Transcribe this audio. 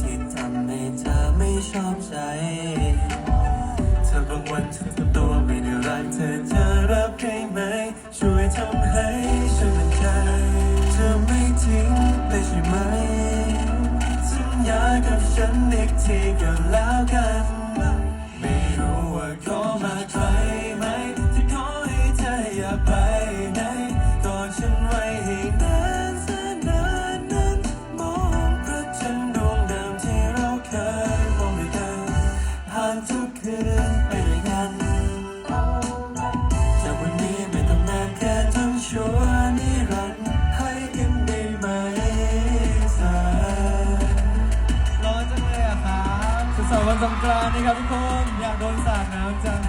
ที่ทำให้เธอไม่ชอบใจ เธอบางวันเธอทำตัวไม่ได้รักเธอจะรับได้ไหม ช่วยทำให้ฉันมั่นใจเธอไม่ทิ้งได้ใช่ไหม สัญญากับฉันอีกทีก็แล้วกัน ไม่รู้ว่าขอมาใครไหมที่ขอให้เธออย่าไป คืนไปด้วยกันจากวันนี้ไม่ต้องนานแค่ต้องชั่วนิรันดร์ให้กันได้ไหมเธอร้อนจังเลยอะครับสุดสัปดาห์วันสงกรานต์นี่ครับทุกคน อยากโดนสาดน้ำจัง